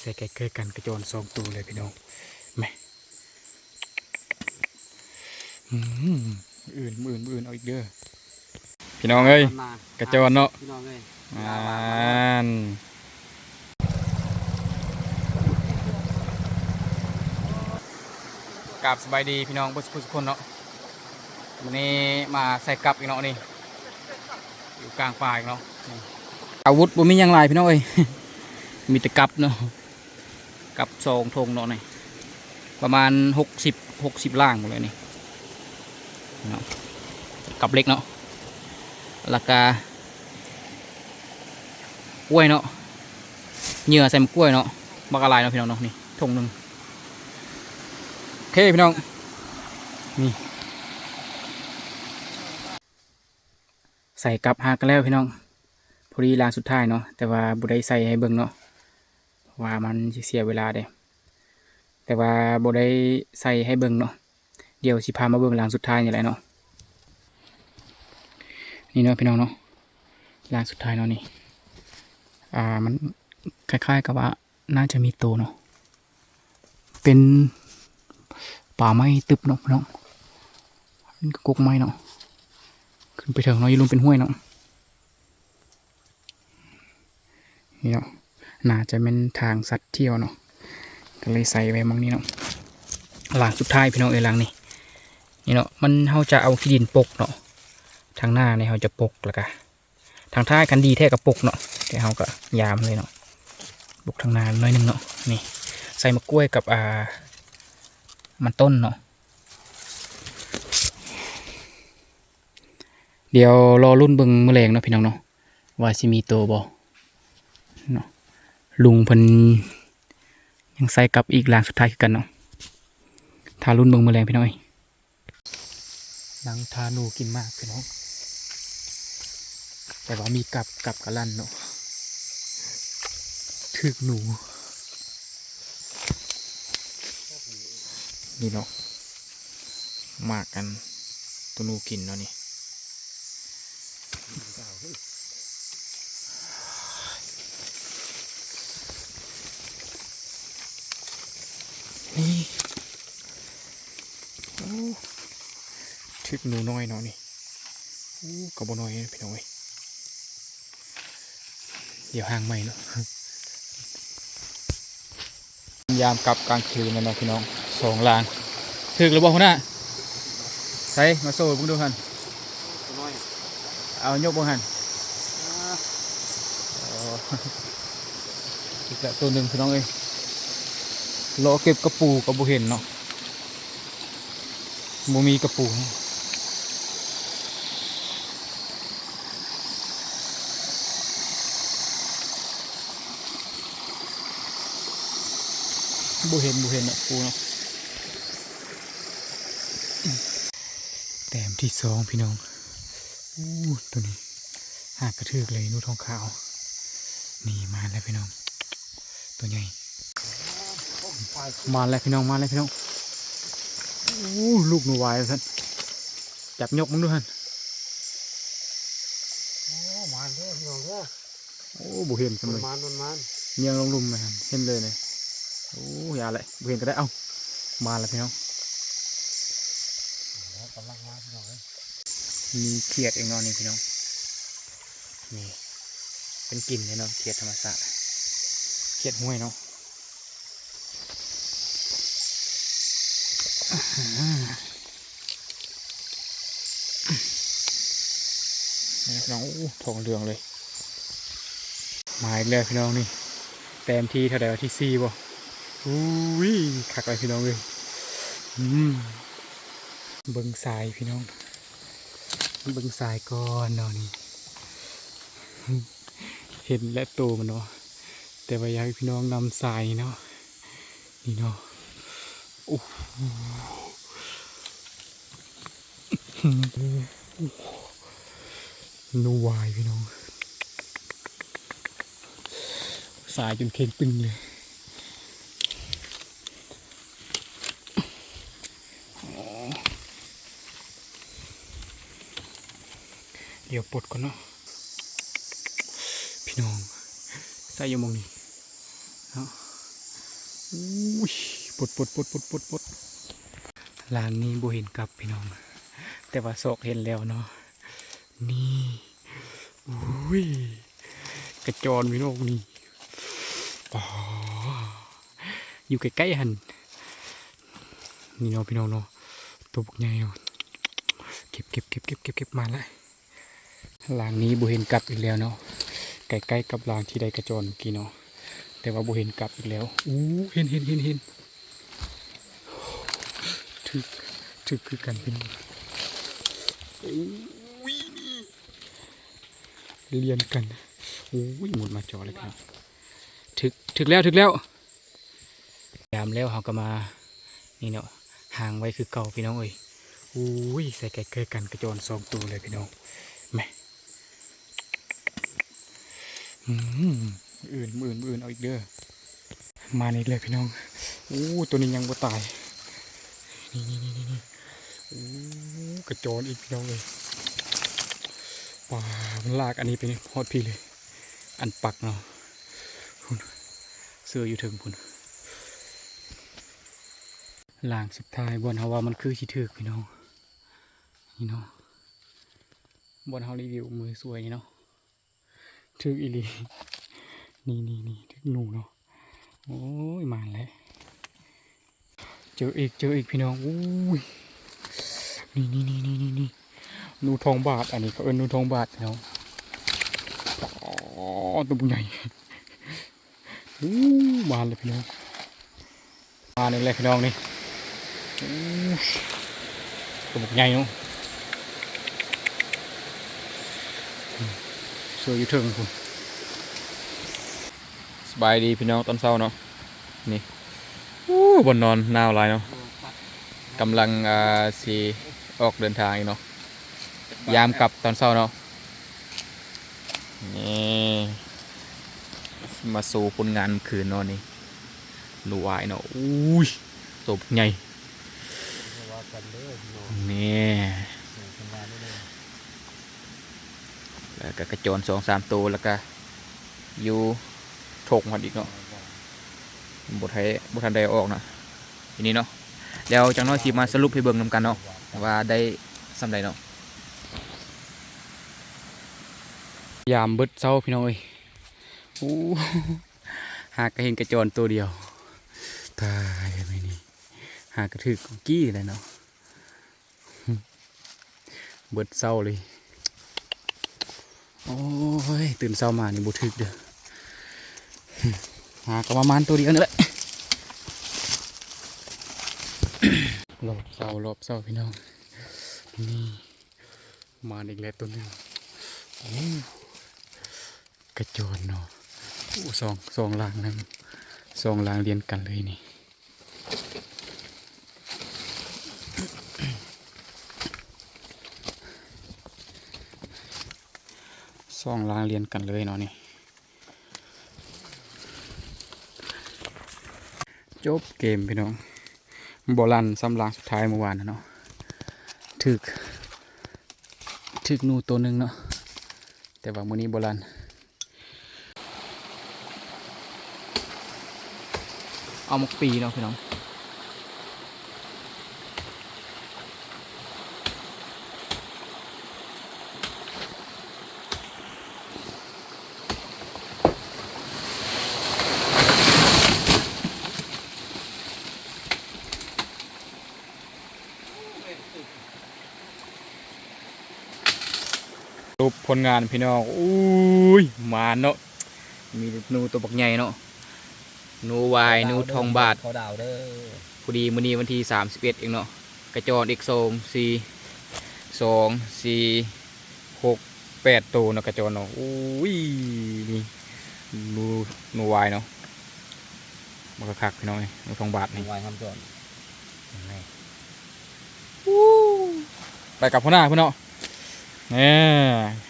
ใส่ไก่เกยกันกระโจนสองตัวเลยพี่น้องแหม่อืมมื้ออื่นมื้ออื่นมื้ออื่นเอาอีกเด้อพี่น้องเอ้ยมากระโจนเนาะพี่น้องเอ้ยอ่านกราบสบายดีพี่น้องเบุสุทุกคนเนาะวันนี้มาใส่กับอีกเนาะนี่อยู่กลางป่าอีกเนาะนี่อาวุธบ่มีหยังหลายพี่น้องเอ้ยมีแต่กับเนาะ กับซองทงเนาะนี่ประมาณหกสิบหกสิบล่างหมดเลยนี่เนาะกับเล็กเนาะราคากล้วยเนาะเหยื่อใส่มกล้วยเนาะบักอะไรเนาะพี่น้องเนาะนี่ทงหนึ่งโอเคพี่น้องนี่ใส่กลับหากันแล้วพี่น้องพอดีลางสุดท้ายเนาะแต่ว่าบุได้ใส่ให้เบิ่งเนาะ ว่ามันเสียเวลาเด้แต่ว่าบุได้ใส่ให้เบิ่งเนาะเดี๋ยวสิพามาเบิ่งหลางสุดท้ายนี่แหละเนาะนี่เนาะพี่น้องเนาะหลางสุดท้ายเนาะนี่อ่ามันคล้ายๆกับว่าน่าจะมีตัวเนาะเป็นป่าไม้ตึบเนาะพี่น้องมันก็กไม้เนาะขึ้นไปถึงเนาะอยี่ลุมเป็นห้วยเนาะนี่เนาะ น่าจะเป็นทางสัตว์เที่ยวเนาะก็เลยใส่ไว้มองนี้เนาะหลังสุดท้ายพี่น้องเอ้ยหลังนี่นี่เนาะมันเขาจะเอาขี้ดินปกเนาะทางหน้าเนี่ยเขาจะปกแล้วก็ทางท้ายกันดีแท้กับปกเนาะแต่เขาก็ยามเลยเนาะบุกทางนานหน้อยนึงเนาะนี่ใส่มะกล้วยกับอ่ามันต้นเนาะเดี๋ยวรอรุ่นเบิงมือแรงเนาะพี่น้องเนาะว่าสิมีตัวบ่เนาะ ลุงเพิ่นยังใส่กับอีกหลางสุดท้ายคือกันเนาะทารุ่นเบิงมือแรงพี่น้อยหนังทานูกินมากพี่น้อง แต่ว่ามีกับกับกระลันเนาะถึกหนู นี่เนาะมากกันตัวนูกินเนาะนี่นี่ กหนูน้อยเนาะนี่กระบน้อยพี่น้องเอ้ยเดี๋ยวห่างใหม่เนาะยามกลับกลางคืนแล้วเนะพี่น้องสองลานถึกหรือเปล่าคุณน่ะใส่มาโซ่พิ่งดูหันเอายกบ่หันอีกแล้วตัวหนึ่งพี่น้องเอ้ยรอเก็บกระปูกับบุเห็นเนาะบ่มีกระปูเนาะ บุเห็นบุเห็นเนาะปูเนาะแต้มที่สองพี่น้องอู้ตัวนี้หากกระทืกเลยนูทองขาว นี่มาแล้วพี่น้อง ตัวใหญ่ มาแล้วพี่น้องมาแล้วพี่น้องอู้ลูกหนูวายท่านจับยกมึงด้วยท่านโอ้มันเด้อพี่น้องเด้อโอ้บุเห็นจังมัเลนยมันมันมันเงียงลงลุมเลยท่านเห็นเลยเลย โอ้อยาเลยบุเห็นก็ได้เอ้ามาแล้วพี่น้องกำลังมาพี่น้องเอ้ยมีเขียดเองเนาะนี่พี่น้องนี่เป็นกลิ่นเลยเนาะเขียดธรรมศาสตร์เขียดห้วยเนาะนี่นะพี่น้องอู้ทองเหลืองเลยมาอีกแล้วพี่น้องนี่แต้มที่เท่าไหร่วะที่สี่บ่ อุ้ยคักเลยพี่น้องเลยเบิ้งสายพี่น้อง เบิ้งสายก่อนเนาะนี่ เห็นและโตมันเนาะ แต่ว่าอยากพี่น้องนำสายเนาะ นี่เนาะ โอ้นูวายพี่น้อง สายจนเข่งตึงเลย เดี๋ยวปลดก่อนเนาะพี่น้องใส่ยมองนี่เนาะอุ้ยปดปดปดปดปดปดลางนี้บ่เห็นกลับพี่น้อง แต่ว่าศอกเห็นแล้วเนาะนี่อุ้ยกระจรพี่น้องนี่อ๋ออยู่ใกล้ๆหันนี่เนาะพี่น้องเนาะตัวบุกใหญ่เนาะเก็บเก็บเก็บเก็บเก็บเก็บมาแล้ว ลางนี้บ่เห็นกลับอีกแล้วเนาะใกล้ๆกับลางที่ได้กระจรเมื่อกี้เนาะแต่ว่าบ่เห็นกลับอีกแล้วอู้เห็นเห็นเห็นเห็นถึกถึกคือกันพี่น้องอุ้ยนี่เรียนกันโอ้ยหมดมาจอเลยครับ ถึกถึกแล้วถึกแล้วยามแล้วเขาก็มานี่เนาะห่างไว้คือเก่าพี่น้องเอ้ยอุ้ยใส่ไก่เกยกันกระจนสองตัวเลยพี่น้องแม่ อืมอื่นอื่นอื่นเอาอีกเด้อมานี่เลยพี่น้องอู้ตัวนี้ยังบ่ตายนี่นี่นี่นี่โอ้กระโจนอีกพี่น้องเลยว้ามันลากอันนี้ไปนี่ฮอดพี่เลย อันปักเนาะพุ่นเสื้ออยู่ถึงพุ่นลางสุดท้ายบนเฮาว่ามันคือชิถึกพี่น้องนี่เนาะบนเฮารีวิวมือสวยนี่เนาะ ถึกอีลีนี่นี่นี่ถึกหนูเนาะโอ้ยมาแล้วเจออีกเจออีกพี่น้องอุ้ยนี่นี่นี่นี่นี่นี่นูทองบาทอันนี้เขาเอิ้นนูทองบาทพี่น้องอ๋อตัวใหญ่อู้บานเลยพี่น้องมาหนึ่งเลยพี่น้องนี่ตัวใหญ่เนาะอืมส วยอยู่เทิงคุณสบายดีพี่น้องตอนเช้าเนาะนี่อู้บนนอนหนาวหลายเนาะกำลังอ่าสีออกเดินทางอีกเนาะยามกลับตอนเช้าเนาะนี่มาสู่ผลงานคืนเนาะนี่หนูวายเนาะอุ้ยตบใหญ่ากันเด้อพี่น้องนี่ ส่งสัญญาณได้เลย แล้วก็กระโจนสองสามตัวแล้วก็อยู่ถกมันอีกเนาะบทไทยบททันใดออกเนาะทีนี้เนาะแล้วจังน้อยสีมาสรุปให้เบิ่งนำกันเนาะว่าได้สำใดเนาะยามบิดเศร้าพี่น้องเอ้ยอู้หากกระเห็นกระจรตัวเดียวตายไปนี่หากกระถือกกี้เลยเนาะเบิดเศร้าเลย โอ้ย ตื่นเศร้ามานี่บุถึกเด้อหากระประมาณตัวเดียวนี่แหละรอบเศร้ารอบเศร้าพี่น้อง นี่ มาอีกแล้วตัวหนึงโอ้กระโจนเนาะอู้สองสองลางนั่งสองลางเรียนกันเลยนี่ สองลางเรียนกันเลยเนาะนี่จบเกมพี่น้องบอลันซ้ำลางสุดท้ายเมื่อวานนะเนาะถึกถึกนูตัวหนึ่งเนาะแต่ว่ามื้อนี้บอลันเอาหมกปีเนาะพี่น้อง ปผลงานพี่น้องอุ้ยมาเนาะมีหนูตัวบักใหญ่เนาะหนูวายหนูทองบาทเขาดาวเด้อพอดีมื้อนี้วันที่สามสิบเอ็ดเองเนาะกระจรอีกสองสี่สองสี่หกแปดตัวเนาะกระจรเนาะอุ้ยนี่นูนูวายเนาะมันก็คักพี่น้องเอ้ยนูทองบาทนี่นี่วายคำจอนไปกับพ่อหน้าพี่เนาะ เนี่ย